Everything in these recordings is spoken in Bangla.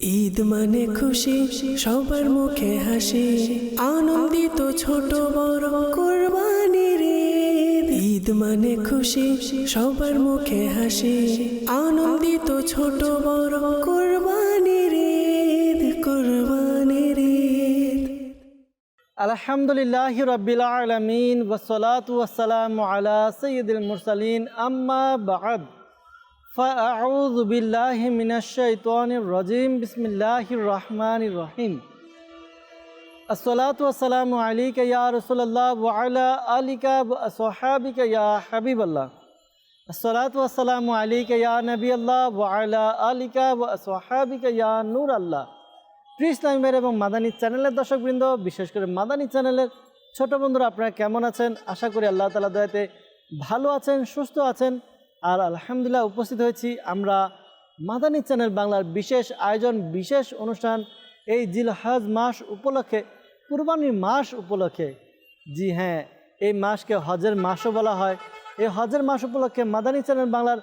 ঈদ মানে খুশি, সবার মুখে হাসি। আনন্দিত ছোট বড় কোরবানির ঈদ। ঈদ মানে খুশি, সবার মুখে হাসি। আনন্দিত ছোট বড় কোরবানির ঈদ কোরবানির ঈদ। আলহামদুলিল্লাহ রবিল আলমিন ওসলাত ওয়াসালাম আলা সৈয়দুল মুরসালিন, আম্মা বাদ। فأعوذ بالله من الشيطان الرجيم بسم الله الرحمن الرحيم الصلاة والسلام عليك يا رسول الله وعلى آلك وأصحابك يا حبيب الله الصلاة والسلام عليك يا نبي الله وعلى آلك وأصحابك يا نور الله প্রিয় ইসলামের এবং মাদানী চ্যানেলের দর্শকবৃন্দ বিশেষ করে মাদানী চ্যানেলের ছোট বন্ধুরা আপনারা কেমন আছেন আশা করি আল্লাহ তালা দয়াতে ভালো আছেন সুস্থ আছেন আর আলহামদুলিল্লাহ উপস্থিত হয়েছি আমরা মাদানী চ্যানেল বাংলার বিশেষ আয়োজন, বিশেষ অনুষ্ঠান এই জিলহাজ মাস উপলক্ষে, কুরবানির মাস উপলক্ষে। জি হ্যাঁ এই মাসকে হজের মাসও বলা হয়। এই হজের মাস উপলক্ষে মাদানী চ্যানেল বাংলার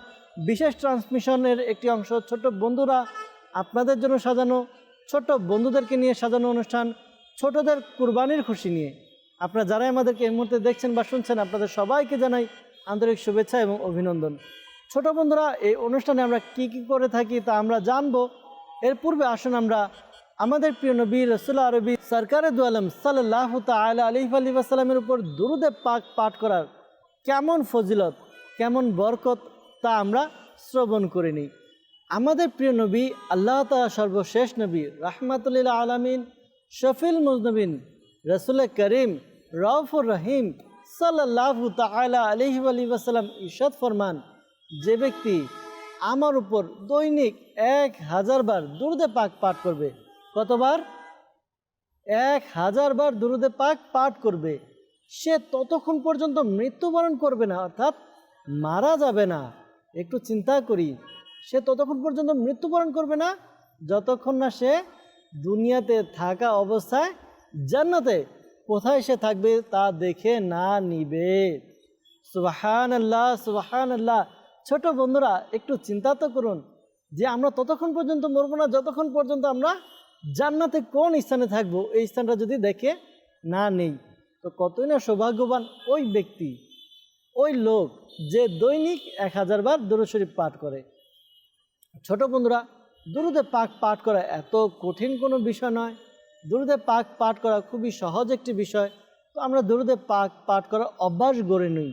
বিশেষ ট্রান্সমিশনের একটি অংশ ছোট বন্ধুরা আপনাদের জন্য সাজানো, ছোট বন্ধুদেরকে নিয়ে সাজানো অনুষ্ঠান, ছোটদের কুরবানির খুশি নিয়ে। আপনারা যারাই আমাদেরকে এই মুহূর্তে দেখছেন বা শুনছেন, আপনাদের সবাইকে জানাই আন্তরিক শুভেচ্ছা এবং অভিনন্দন। ছোট বন্ধুরা, এই অনুষ্ঠানে আমরা কি কি করে থাকি তা আমরা জানব। এর পূর্বে আসুন আমরা আমাদের প্রিয় নবী রসুল্লা আরবি সরকারে আলম সাল্লাহ তাল আলিফ আলী আসসালামের উপর দুরুদে পাক পাঠ করার কেমন ফজিলত, কেমন বরকত তা আমরা শ্রবণ করে নিই আমাদের প্রিয় নবী, আল্লাহ তালা সর্বশেষ নবী রাহমাতুল্লাহ আলমিন শফিল মুজনবিন, রসুল করিম রউফুর রহিম সাল্লাহ তালা আলহি আলী ওসালাম ইশাদ ফরমান, যে ব্যক্তি আমার উপর দৈনিক এক হাজার বার দুরুদে পাক পাঠ করবে, কতবার? এক হাজার বার দুরুদে পাক পাঠ করবে, সে ততক্ষণ পর্যন্ত মৃত্যুবরণ করবে না, অর্থাৎ মারা যাবে না। একটু চিন্তা করি, সে ততক্ষণ পর্যন্ত মৃত্যুবরণ করবে না, যতক্ষণ না সে দুনিয়াতে থাকা অবস্থায় জান্নাতে কোথায় সে থাকবে তা দেখে না নিবে। সুবাহান আল্লাহ সুবাহান আল্লাহ ছোট বন্ধুরা, একটু চিন্তা তো করুন যে আমরা ততক্ষণ পর্যন্ত মরবো না, যতক্ষণ পর্যন্ত আমরা জান্নাতে কোন স্থানে থাকব, এই স্থানটা যদি দেখে না নেই, তো কতই না সৌভাগ্যবান ওই ব্যক্তি, ওই লোক যে দৈনিক এক হাজার বার দরুদ শরীফ পাঠ করে। ছোট বন্ধুরা, দুরুদে পাক পাঠ করা এত কঠিন কোনো বিষয় নয়। দুরুদে পাক পাঠ করা খুবই সহজ একটি বিষয়। তো আমরা দুরুদে পাক পাঠ করার অভ্যাস গড়ে নিই।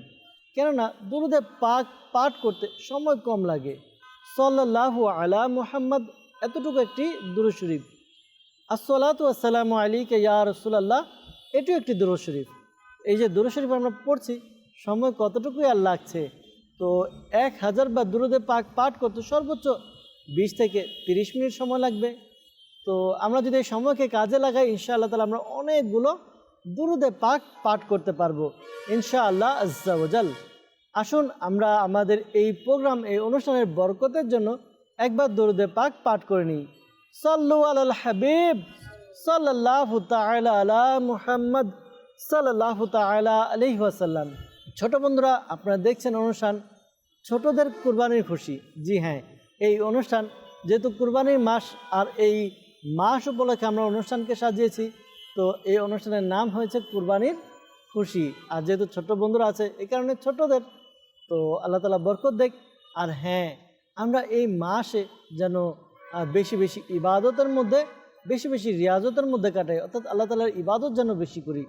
কেননা দুরুদে পাক পাঠ করতে সময় কম লাগে। সাল্লাহ আলা মুহাম্মদ এতটুকু একটি দুরু শরীফ। আসসালাতু আসসালামু আলিকে ইয়া রসুলাল্লাহ, এটিও একটি দুরুদ শরীফ। এই যে দুরুদ শরীফ আমরা পড়ছি, সময় কতটুকুই আর লাগছে? তো এক হাজার বা দুরুদে পাক পাঠ করতে সর্বোচ্চ বিশ থেকে তিরিশ মিনিট সময় লাগবে। তো আমরা যদি এই সময়কে কাজে লাগাই, ইনশাআল্লাহ তাহলে আমরা অনেকগুলো দুরুদে পাক পাঠ করতে পারব, ইনশাআল্লাহ আজ্জাওজাল আসুন আমরা আমাদের এই প্রোগ্রাম, এই অনুষ্ঠানের বরকতের জন্য একবার দরুদে পাক পাঠ করে নিই। সাল্লু আল হাবিব সাল্লাহ আলা মুহাম্মদ সাল্লাহ তালা আলহি ওয়াসাল্লাম। ছোট বন্ধুরা, আপনারা দেখছেন অনুষ্ঠান ছোটদের কুরবানির খুশি। জি হ্যাঁ এই অনুষ্ঠান যেহেতু কুরবানির মাস, আর এই মাস উপলক্ষে আমরা অনুষ্ঠানকে সাজিয়েছি। তো এই অনুষ্ঠানের নাম হয়েছে কুরবানির খুশি। আর যেহেতু ছোট বন্ধুরা আছে, এই কারণে ছোটদের। তো আল্লাহ তালা বরকত দেখ। আর হ্যাঁ আমরা এই মাসে যেন বেশি বেশি ইবাদতের মধ্যে, বেশি বেশি রিয়াজতের মধ্যে কাটাই। অর্থাৎ আল্লাহ তালার ইবাদত যেন বেশি করি।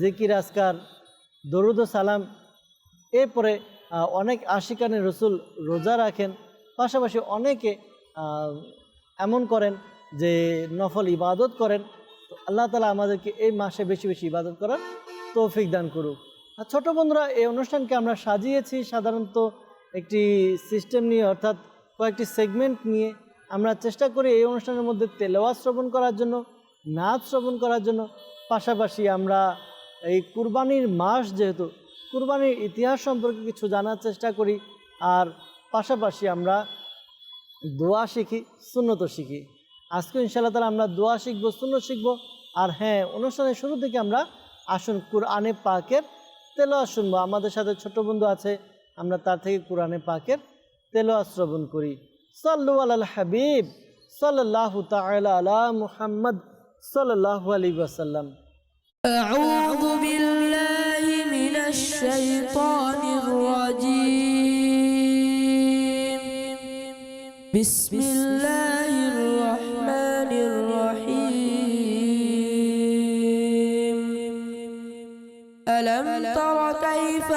জিকির আসকার দরুদ সালাম। এরপরে অনেক আশিকানে রসুল রোজা রাখেন। পাশাপাশি অনেকে এমন করেন যে নফল ইবাদত করেন আল্লাহ তালা আমাদেরকে এই মাসে বেশি বেশি ইবাদত করার তৌফিক দান করুক। আর ছোট বন্ধুরা, এই অনুষ্ঠানকে আমরা সাজিয়েছি সাধারণত একটি সিস্টেম নিয়ে, অর্থাৎ কয়েকটি সেগমেন্ট নিয়ে। আমরা চেষ্টা করি এই অনুষ্ঠানের মধ্যে তেলাওয়াত শ্রবণ করার জন্য, নাচ শ্রবণ করার জন্য। পাশাপাশি আমরা এই কুরবানির মাস যেহেতু, কুরবানির ইতিহাস সম্পর্কে কিছু জানার চেষ্টা করি। আর পাশাপাশি আমরা দোয়া শিখি সুন্নত শিখি। আজকে ইনশাআল্লাহ তালা আমরা দোয়া শিখবো সুন্নত শিখবো আর হ্যাঁ অনুষ্ঠানের শুরু থেকে আমরা আসুন কুরআনে পাকের তেলোয়া শুনবো আমাদের সাথে ছোট বন্ধু আছে আমরা তার থেকে কোরআনে পাকের তেলোয়া শ্রবণ করি সাল্লু আল হাবিব সাল্লাল্লাহু তাআলা আলা মুহাম্মদ সাল্লাল্লাহু আলাইহি ওয়াসাল্লাম أعوذ بالله من الشيطان الرجيم بسم الله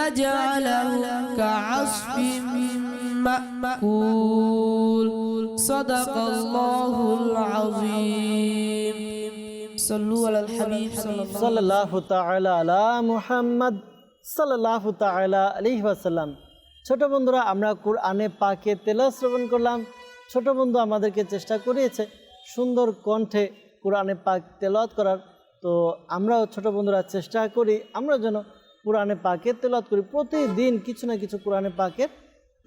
فجعلهم كعصف مأكول صدق الله العظيم صلوا على الحبيب صلى الله সাল্লাল্লাহু তাআলা আলা মুহাম্মদ সাল্লাল্লাহু তাআলা আলাইহি ওয়াসাল্লাম ছোট বন্ধুরা আমরা কোরআনে পাকে তেলাওয়াত শ্রবণ করলাম ছোট বন্ধু আমাদেরকে চেষ্টা করিয়েছে সুন্দর কণ্ঠে কোরআনে পাক তেলাওয়াত করার তো আমরাও ছোট বন্ধুরা চেষ্টা করি আমরা যেন কোরআনে পাকে তেলাওয়াত করি। প্রতিদিন কিছু না কিছু কোরআনে পাকের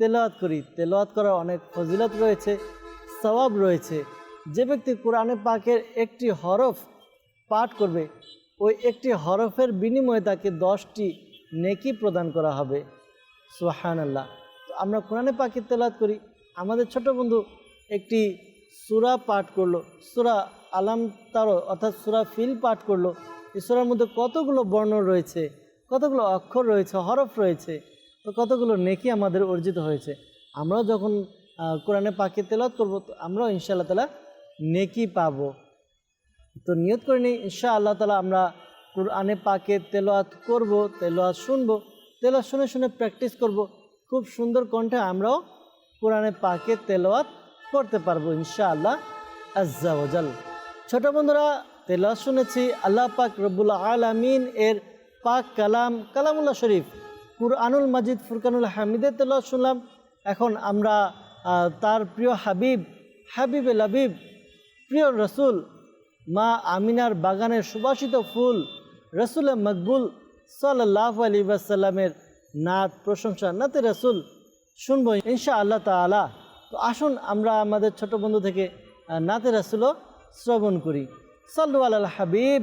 তেলাওয়াত করি। তেলাওয়াত করার অনেক ফজিলত রয়েছে, সওয়াব রয়েছে। যে ব্যক্তি কোরআনে পাকের একটি হরফ পাঠ করবে, ওই একটি হরফের বিনিময়ে তাকে দশটি নেকি প্রদান করা হবে। সোহান আল্লাহ তো আমরা কোরআনে পাখি তেলাত করি। আমাদের ছোট বন্ধু একটি সুরা পাঠ করল, সুরা আলাম তারো অর্থাৎ সুরা ফিল পাঠ করল। এই সুরার মধ্যে কতগুলো বর্ণ রয়েছে? কতগুলো অক্ষর রয়েছে, হরফ রয়েছে, তো কতগুলো নেকি আমাদের অর্জিত হয়েছে। আমরাও যখন কোরআনে পাখি তেলাত করব আমরাও ইনশাআল্লাহ তালা নেকি পাব। তো নিয়ত করে নিই ইনশা আল্লাহ তালা আমরা কোরআনে পাকে তেলোয়াত করব তেলোয়াত শুনব তেলোয়াত শুনে শুনে প্র্যাকটিস করব। খুব সুন্দর কণ্ঠে আমরাও কোরআনে পাকে তেলোয়াত করতে পারব ইনশা আল্লাহ আজ্জাওজাল ছোট বন্ধুরা তেলোয়াত শুনেছি, আল্লাহ পাক রব্বুল আলামিন এর পাক কালাম, কালামুল্লাহ শরীফ, কুরআনুল মাজিদ, ফুরকানুল হামিদের তেলোয়াত শুনলাম। এখন আমরা তার প্রিয় হাবিব হাবিব এল হাবিব প্রিয় রসুল, মা আমিনার বাগানের সুবাসিত ফুল, রসুল মকবুল সাল্লাহ আলী ওয়াসাল্লামের নাত প্রশংসা, নাতে রসুল শুনব ইনশা আল্লাহ তালা তো আসুন আমরা আমাদের ছোট বন্ধু থেকে নাতে রসুলও শ্রবণ করি। সাল্লু আল হাবিব।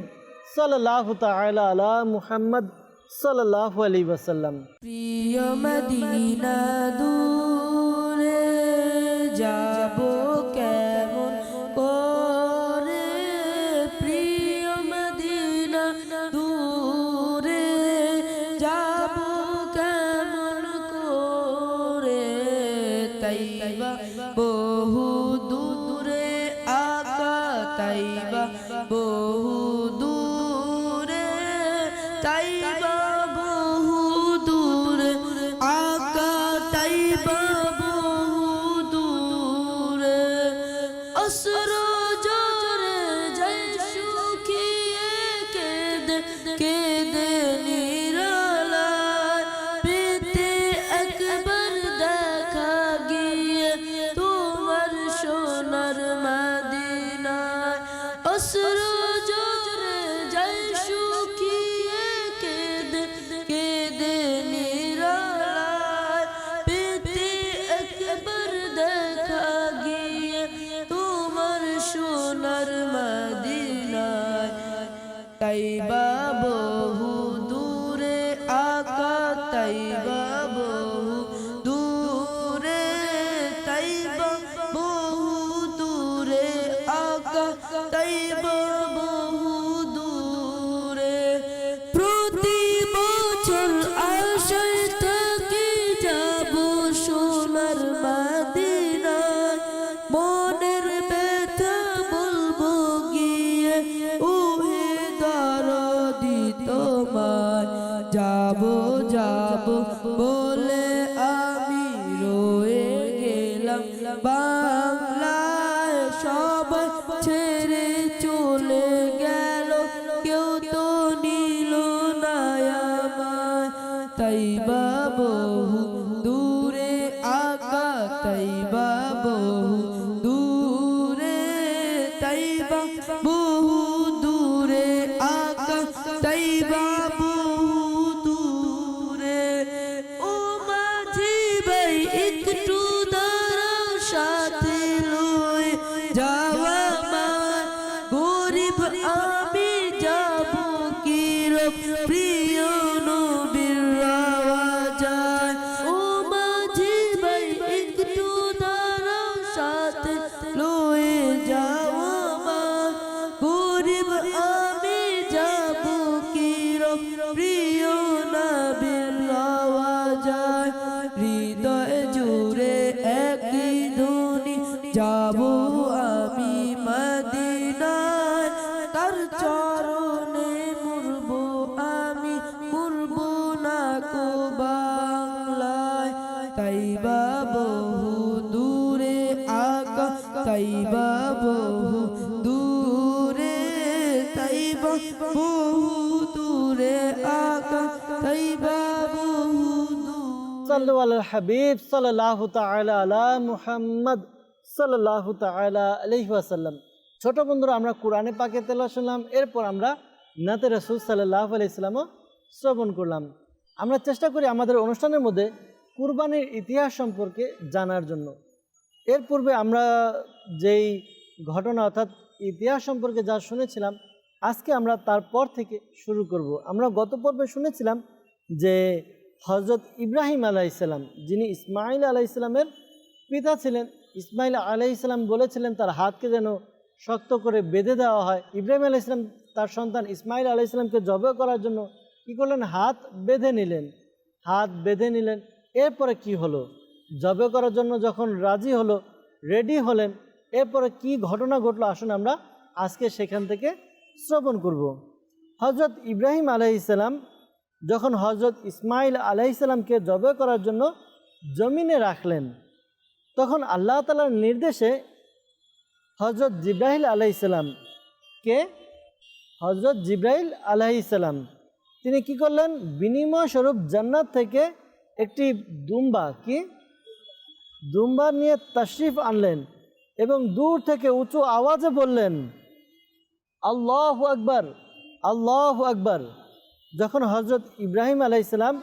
সাল্লাহ তালা আলা মুহাম্মদ সাল্লাহ আলী ওয়াসাল্লাম প্রিয় মদিনা দূরে যাব যাব যাব দূরে দূরে আকা সাল্লু আল হাবিব সাল্লাহ তালা আলা মুহাম্মদ সাল্লাহ তালা আলহি আসাল্লাম ছোট বন্ধুরা, আমরা কোরআনে পাকে তেলা শুনলাম, এরপর আমরা নাতে রসুল সাল্লাহ আলাইসাল্লামও শ্রবণ করলাম। আমরা চেষ্টা করি আমাদের অনুষ্ঠানের মধ্যে কুরবানির ইতিহাস সম্পর্কে জানার জন্য। এর পূর্বে আমরা যেই ঘটনা অর্থাৎ ইতিহাস সম্পর্কে যা শুনেছিলাম, আজকে আমরা তারপর থেকে শুরু করব। আমরা গত পর্বে শুনেছিলাম যে হজরত ইব্রাহিম আলাইসাল্লাম যিনি ইসমাইল আলাইসাল্লামের পিতা ছিলেন ইসমাইল আলাইসাল্লাম বলেছিলেন তার হাতকে যেন শক্ত করে বেঁধে দেওয়া হয়। ইব্রাহিম আলাইসাল্লাম তার সন্তান ইসমাইল আলাইসাল্লামকে জবে করার জন্য কী করলেন? হাত বেঁধে নিলেন। হাত বেঁধে নিলেন। এরপরে কি হলো? জবে করার জন্য যখন রাজি হলো রেডি হলেন, এরপরে কি ঘটনা ঘটলো আসুন আমরা আজকে সেখান থেকে শ্রবণ করব। হজরত ইব্রাহিম আলাইসাল্লাম যখন হজরত ইসমাইল আলাইসাল্লামকে জবে করার জন্য জমিনে রাখলেন, তখন আল্লাহ তালার নির্দেশে হজরত জিব্রাহিল আলাইসাল্লামকে হজরত জিব্রাইল আলাইসাল্লাম তিনি কি করলেন? বিনিময় স্বরূপ জান্নাত থেকে একটি দুম্বা কি? দুম্বা নিয়ে তশরিফ আনলেন এবং দূর থেকে উঁচু আওয়াজে বললেন, আল্লাহ আকবর আল্লাহ আকবর। যখন হজরত ইব্রাহিম আলাইসাল্লাম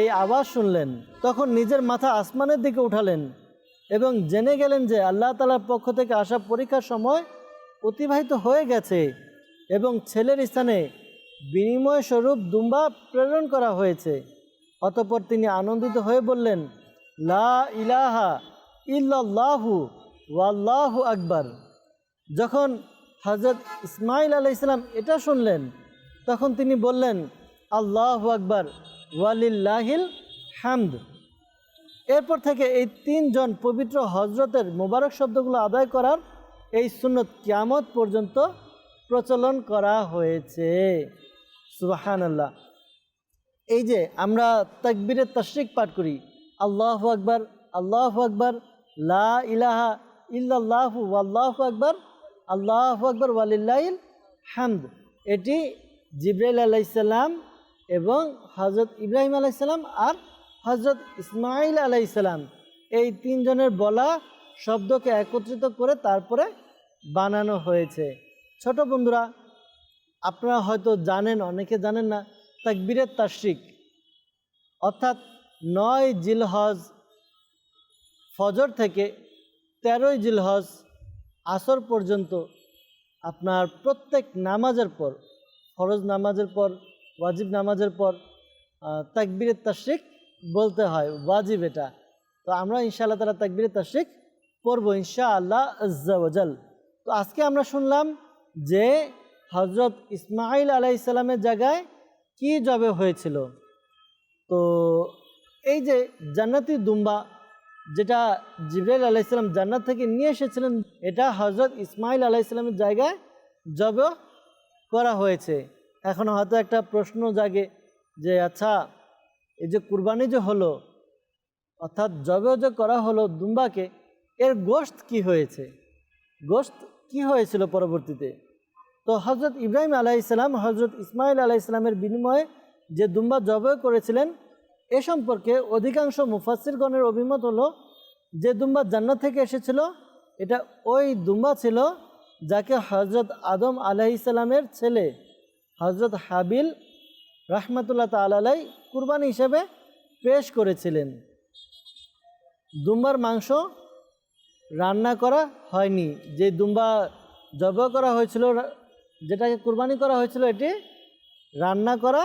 এই আওয়াজ শুনলেন, তখন নিজের মাথা আসমানের দিকে উঠালেন এবং জেনে গেলেন যে আল্লাহ তালার পক্ষ থেকে আসা পরীক্ষার সময় অতিবাহিত হয়ে গেছে এবং ছেলের স্থানে বিনিময় স্বরূপ দুম্বা প্রেরণ করা হয়েছে। অতপর তিনি আনন্দিত হয়ে বললেন লা ইলাহা ইল্লাল্লাহু ওয়াল্লাহু আকবার। যখন হজরত ইসমাইল আলাইসাল্লাম এটা শুনলেন, তখন তিনি বললেন, আল্লাহ আকবার, ওয়ালিল্লাহিল হামদ। এরপর থেকে এই তিনজন পবিত্র হজরতের মোবারক শব্দগুলো আদায় করার এই সুন্নত কিয়ামত পর্যন্ত প্রচলন করা হয়েছে। সুবাহান আল্লাহ এই যে আমরা তাকবীরের তশরিক পাঠ করি আল্লাহ আকবর আল্লাহ আকবর, লা ইলাহা ইল্লাল্লাহু আল্লাহু আকবার, আল্লাহ আকবর ওয়ালিল্লাইল হামদ। এটি জিব্রাইল আলাইসাল্লাম এবং হজরত ইব্রাহিম আলাইসাল্লাম আর হজরত ইসমাইল আলাইসাল্লাম এই তিনজনের বলা শব্দকে একত্রিত করে তারপরে বানানো হয়েছে। ছোট বন্ধুরা, আপনারা হয়তো জানেন, অনেকে জানেন না, তাকবীরের তাশরিক। অর্থাৎ নয় জিলহজ ফজর থেকে তেরোই জিলহজ আসর পর্যন্ত আপনার প্রত্যেক নামাজের পর, ফরজ নামাজের পর, ওয়াজিব নামাজের পর তাকবিরের তাশরিক বলতে হয়, ওয়াজিব এটা। তো আমরা ইনশাআল্লাহ তালা তাকবিরের তাশরিক পড়ব ইনশা আল্লাহ আজ্জাওয়াজাল তো আজকে আমরা শুনলাম যে হজরত ইসমাইল আলাইসাল্লামের জায়গায় কি জবে হয়েছিল? তো এই যে জান্নাতি দুম্বা যেটা জিব্রাইল আলাইসাল্লাম জান্নাত থেকে নিয়ে এসেছিলেন, এটা হজরত ইসমাইল আলাইসাল্লামের জায়গায় জব করা হয়েছে। এখন হয়তো একটা প্রশ্ন জাগে যে আচ্ছা এই যে কুরবানি যে হলো, অর্থাৎ জবে যে করা হলো দুম্বাকে, এর গোশত কি হয়েছে? গোশত কি হয়েছিল পরবর্তীতে? তো হজরত ইব্রাহিম আলাইসাল্লাম হজরত ইসমাইল আলাইসাল্লামের বিনিময়ে যে দুম্বা জবে করেছিলেন এ সম্পর্কে অধিকাংশ মুফাসিরগণের অভিমত হলো যে দুম্বা জান্নাত থেকে এসেছিল, এটা ওই দুম্বা ছিল যাকে হজরত আদম আলাইসাল্লামের ছেলে হজরত হাবিল রহমতুল্লাহ তালাই কুরবানি হিসেবে পেশ করেছিলেন। দুম্বার মাংস রান্না করা হয়নি। যে দুম্বা জব করা হয়েছিল, যেটাকে কুরবানি করা হয়েছিল, এটি রান্না করা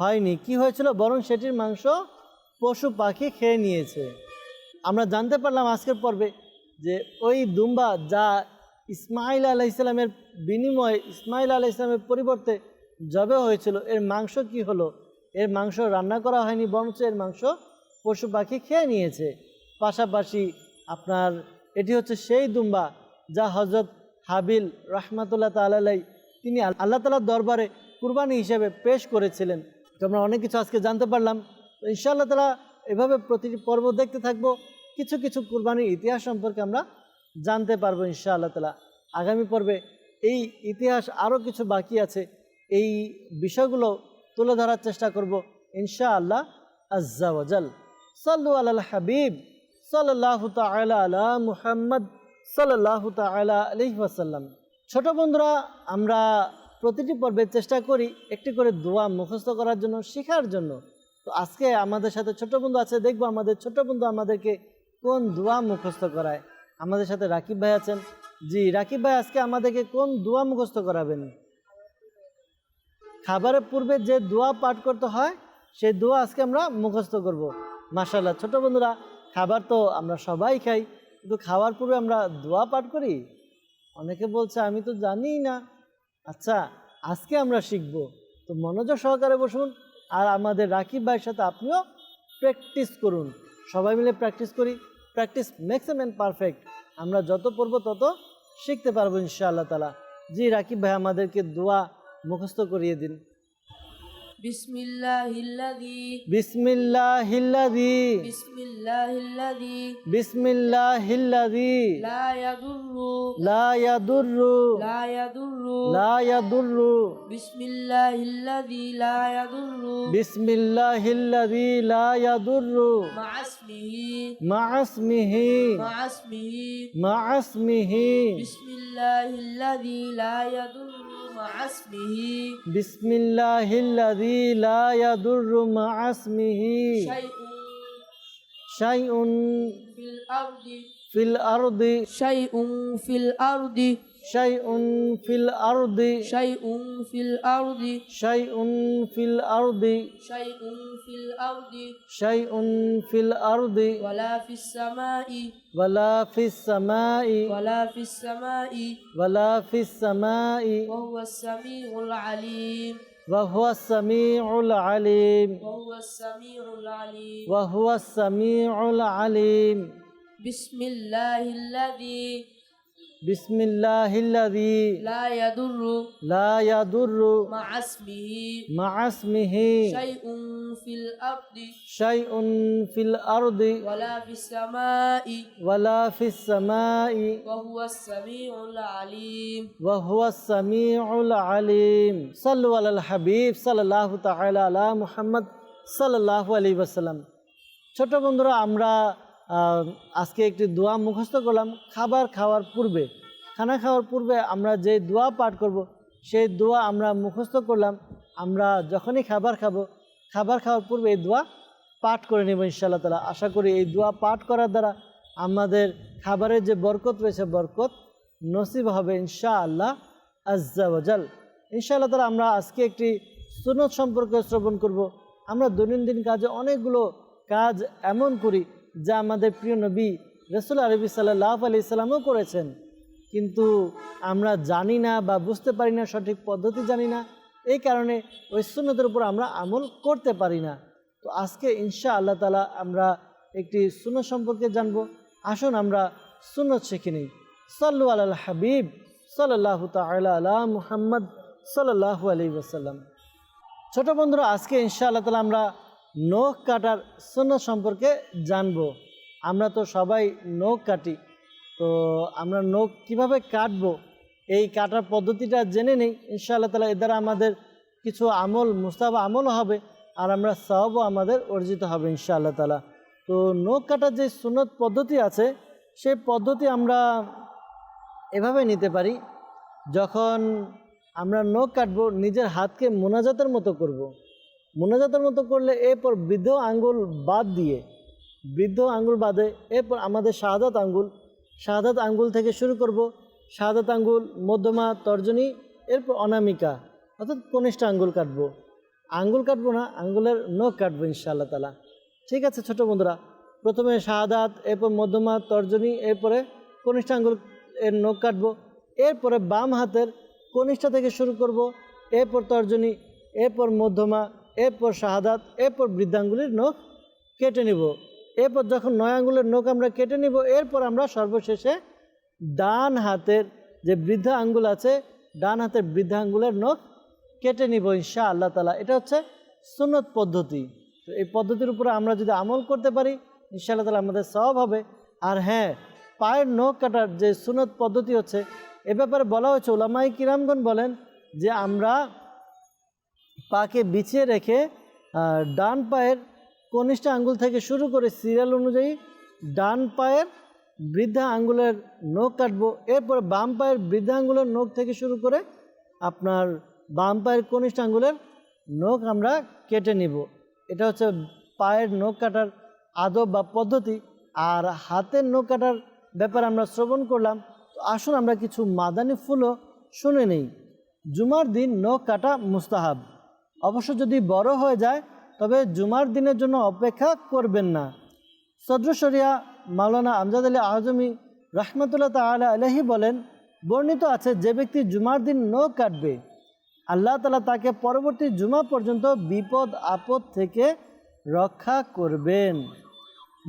হয়নি। কি হয়েছিল? বরং সেটির মাংস পশু পাখি খেয়ে নিয়েছে। আমরা জানতে পারলাম আজকের পর্বে যে ওই দুম্বা যা ইসমাইল আলাহ ইসলামের বিনিময়ে, ইসমাইল আলাহ ইসলামের পরিবর্তে জবে হয়েছিল, এর মাংস কি হলো? এর মাংস রান্না করা হয়নি, বরঞ্চ এর মাংস পশু পাখি খেয়ে নিয়েছে। পাশাপাশি আপনার এটি হচ্ছে সেই দুম্বা যা হজরত হাবিল রহমাতুল্লাহ তালাই তিনি আল্লাহ তালার দরবারে কুরবানি হিসেবে পেশ করেছিলেন। তো আমরা অনেক কিছু আজকে জানতে পারলাম। ইনশাআল্লাহ তালা এভাবে প্রতিটি পর্ব দেখতে থাকব। কিছু কিছু কুরবানির ইতিহাস সম্পর্কে আমরা জানতে পারব ইনশাআল্লাহ তালা আগামী পর্বে এই ইতিহাস আরও কিছু বাকি আছে। এই বিষয়গুলো তুলে ধরার চেষ্টা করব ইনশাআল্লাহ আজ্জাওয়াজাল সাল্লু আল হাবিব। সাল্লাহ তালা আলা মুহাম্মদ। সাল্লাহ তালা আলহি ওয়াসাল্লাম। ছোট বন্ধুরা, আমরা প্রতিটি পর্বে চেষ্টা করি একটি করে দোয়া মুখস্থ করার জন্য, শেখার জন্য। তো আজকে আমাদের সাথে ছোট বন্ধু আছে, দেখব আমাদের ছোট বন্ধু আমাদেরকে কোন দোয়া মুখস্থ করায়। আমাদের সাথে রাকিব ভাই আছেন। জি, রাকিব ভাই, আজকে আমাদেরকে কোন দোয়া মুখস্থ করাবেন? খাবারের পূর্বে যে দোয়া পাঠ করতে হয়, সেই দোয়া আজকে আমরা মুখস্থ করব। মাসাল্লাহ ছোট বন্ধুরা, খাবার তো আমরা সবাই খাই, কিন্তু খাওয়ার পূর্বে আমরা দোয়া পাঠ করি? অনেকে বলছে, আমি তো জানি না। আচ্ছা আজকে আমরা শিখব। তো মনোযোগ সহকারে বসুন আর আমাদের রাকিব ভাইয়ের সাথে আপনিও প্র্যাকটিস করুন। সবাই মিলে প্র্যাকটিস করি। Practice makes a perfect. আমরা যত পড়ব তত শিখতে পারব ইনশাআল্লাহ তালা জি, রাকিব ভাই আমাদেরকে দোয়া মুখস্থ করিয়ে দিন। بسم الله الذي بسم الله الذي بسم الله الذي بسم الله الذي لا يضر لا يضر لا يضر لا يضر بسم الله الذي لا يضر بسم الله الذي لا يضر مع اسمه مع اسمه مع اسمه مع اسمه بسم الله الذي لا يضر مع اسمه بسم الله الذي لا يضر مع اسمه. شيء شيء في الأرض. في الأرض. شيء في الأرض. شيء في الأرض. شيء في الأرض. شيء في الأرض. شيء في الأرض. شيء في الأرض. ولا في السماء. ولا في السماء. ولا في السماء. ولا في السماء. وهو السميع العليم. وهو السميع العليم. وهو السميع العليم. وهو السميع العليم. بسم الله الذي بسم الله الذي لا يضر لا يضر مع اسمه مع اسمه شيء في الأرض شيء في الأرض ولا في السماء ولا في السماء وهو السميع العليم وهو السميع العليم صلوا على الحبيب صلى الله تعالى على محمد صلى الله عليه وسلم ছোট বন্ধুরা আমরা আহ, আজকে একটি দোয়া মুখস্থ করলাম খাবার খাওয়ার পূর্বে। খানা খাওয়ার পূর্বে আমরা যে দোয়া পাঠ করব, সেই দোয়া আমরা মুখস্থ করলাম। আমরা যখনই খাবার খাব, খাবার খাওয়ার পূর্বে এই দোয়া পাঠ করে নেব ইনশাআল্লাহ তালা আশা করি এই দোয়া পাঠ করার দ্বারা আমাদের খাবারের যে বরকত রয়েছে, বরকত নসিব হবে ইনশাআল্লাহ আজ্জাওয়াজাল ইনশাআল্লাহ তালা আমরা আজকে একটি সুনত সম্পর্কে শ্রবণ করব। আমরা দৈনন্দিন কাজে অনেকগুলো কাজ এমন করি যা আমাদের প্রিয় নবী রসুল আরবি সাল্লাহ আলি সাল্লামও করেছেন। কিন্তু আমরা জানি না বা বুঝতে পারি না, সঠিক পদ্ধতি জানি না। এই কারণে ওই সুন্নতের উপর আমরা আমল করতে পারি না। তো আজকে ইনশা আল্লাহ তালা আমরা একটি সুন্নত সম্পর্কে জানব। আসুন আমরা সুন্নত শিখে নিই। সাল্লু আল হাবিব সাল্লাহ তালা আলা মুহাম্মদ সাল্লাহু আলি ওসাল্লাম ছোট বন্ধুরা, আজকে ইনশাআল্লাহ তালা আমরা নখ কাটার সুন্নত সম্পর্কে জানব। আমরা তো সবাই নখ কাটি। তো আমরা নখ কীভাবে কাটবো? এই কাটার পদ্ধতিটা জেনে নেই। ইনশাআল্লাহ তালা এর দ্বারা আমাদের কিছু আমল মুস্তাব আমলও হবে আর আমরা সবও আমাদের অর্জিত হবে ইনশাআল্লাহ তালা তো নখ কাটার যে সুন্নত পদ্ধতি আছে, সেই পদ্ধতি আমরা এভাবে নিতে পারি, যখন আমরা নখ কাটবো, নিজের হাতকে মোনাজাতের মতো করব। মোনাজাতের মতো করলে এরপর বৃদ্ধ আঙ্গুল বাদ দিয়ে, বৃদ্ধ আঙ্গুল বাদে এরপর আমাদের শাহাদাত আঙ্গুল শাহাদাত আঙ্গুল থেকে শুরু করব, শাহাদাত আঙ্গুল, মধ্যমা, তর্জনী, এরপর অনামিকা, অর্থাৎ কনিষ্ঠ আঙ্গুল কাটবো। আঙ্গুল কাটবো না, আঙ্গুলের নখ কাটবো ইনশাআল্লাহ তালা ঠিক আছে ছোট বন্ধুরা, প্রথমে শাহাদাত, এরপর মধ্যমা, তর্জনী, এরপরে কনিষ্ঠ আঙ্গুল এর নখ কাটবো, এরপরে বাম হাতের কনিষ্ঠা থেকে শুরু করব, এরপর তর্জনী, এরপর মধ্যমা এরপর শাহাদাত, এরপর বৃদ্ধাঙ্গুলির নখ কেটে নিব। এরপর যখন নয় আঙ্গুলের নখ আমরা কেটে নিব, এরপর আমরা সর্বশেষে ডান হাতের যে বৃদ্ধা আঙ্গুল আছে, ডান হাতের বৃদ্ধা আঙ্গুলের নখ কেটে নিব ইনশা আল্লাহ তালা এটা হচ্ছে সুন্নত পদ্ধতি। তো এই পদ্ধতির উপরে আমরা যদি আমল করতে পারি, ইনশাআল্লাহ তালা আমাদের সব হবে। আর হ্যাঁ পায়ের নখ কাটার যে সুনত পদ্ধতি হচ্ছে, এ ব্যাপারে বলা হয়েছে ওলামাই কিরামগণ বলেন যে আমরা পাকে বিছিয়ে রেখে ডান পায়ের কনিষ্ঠ আঙ্গুল থেকে শুরু করে সিরিয়াল অনুযায়ী ডান পায়ের বৃদ্ধা আঙ্গুলের নখ কাটবো। এরপরে বাম পায়ের বৃদ্ধা আঙ্গুলের নখ থেকে শুরু করে আপনার বাম পায়ের কনিষ্ঠ আঙ্গুলের নখ আমরা কেটে নিব। এটা হচ্ছে পায়ের নখ কাটার আদব বা পদ্ধতি। আর হাতের নখ কাটার ব্যাপারে আমরা শ্রবণ করলাম। তো আসুন আমরা কিছু মাদানি ফুলও শুনে নেই। জুমার দিন নখ কাটা মুস্তাহাব। অবশ্য যদি বড় হয়ে যায়, তবে জুমার দিনের জন্য অপেক্ষা করবেন না। সদরশরিয়া মাওলানা আমজাদ আলী আজমি রহমতুল্লাহ তালা আলহি বলেন, বর্ণিত আছে যে ব্যক্তি জুমার দিন নখ কাটবে, আল্লাহ তালা তাকে পরবর্তী জুমা পর্যন্ত বিপদ, আপদ থেকে রক্ষা করবেন।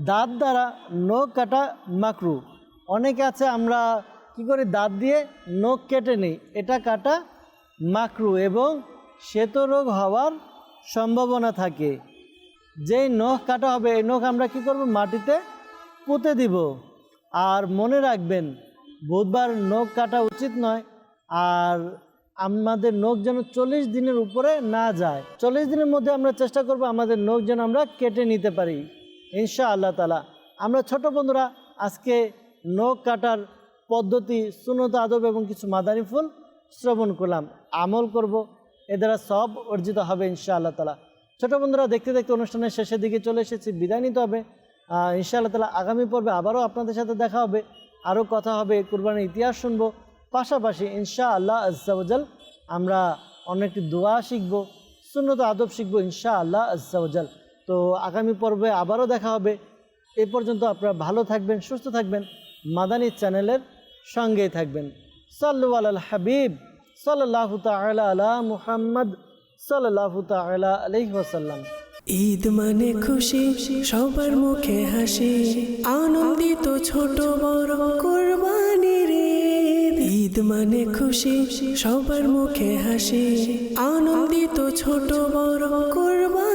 দাঁত দ্বারা নখ কাটা মাকরু। অনেকে আছে আমরা কি করি, দাঁত দিয়ে নখ কেটে নিই, এটা কাটা মাকরু এবং শ্বেত রোগ হওয়ার সম্ভাবনা থাকে। যেই নখ কাটা হবে, এই নখ আমরা কি করব? মাটিতে পুঁতে দিব। আর মনে রাখবেন, বুধবার নখ কাটা উচিত নয়। আর আমাদের নখ যেন চল্লিশ দিনের উপরে না যায়। চল্লিশ দিনের মধ্যে আমরা চেষ্টা করব আমাদের নখ যেন আমরা কেটে নিতে পারি। ইনশা আল্লাহ তালা আমরা ছোট বন্ধুরা, আজকে নখ কাটার পদ্ধতি সুনত আদব এবং কিছু মাদানী ফুল শ্রবণ করলাম। আমল করব। এ দ্বারা সব অর্জিত হবে ইনশা আল্লাহ তালা ছোটো বন্ধুরা দেখতে দেখতে অনুষ্ঠানের শেষের দিকে চলে এসেছি। বিদায় নিতে হবে। আহ, ইনশাআল্লাহ তালা আগামী পর্বে আবারও আপনাদের সাথে দেখা হবে। আরও কথা হবে কুরবানির ইতিহাস শুনব। পাশাপাশি ইনশা আল্লাহ আজ্জাউজাল আমরা অনেকটি দোয়া শিখব সুন্নত আদব শিখব ইনশা আল্লাহ আজ্জাউজাল তো আগামী পর্বে আবারও দেখা হবে। এ পর্যন্ত আপনারা ভালো থাকবেন সুস্থ থাকবেন। মাদানী চ্যানেলের সঙ্গেই থাকবেন। সাল্লু আল হাবিব। আলা ঈদ মানে খুশি, সবার মুখে হাসি, আনন্দিত ছোট বড় কোরবানির ঈদ। ঈদ মানে খুশি, সবার মুখে হাসি, আনন্দিত ছোট বড় কোরবানি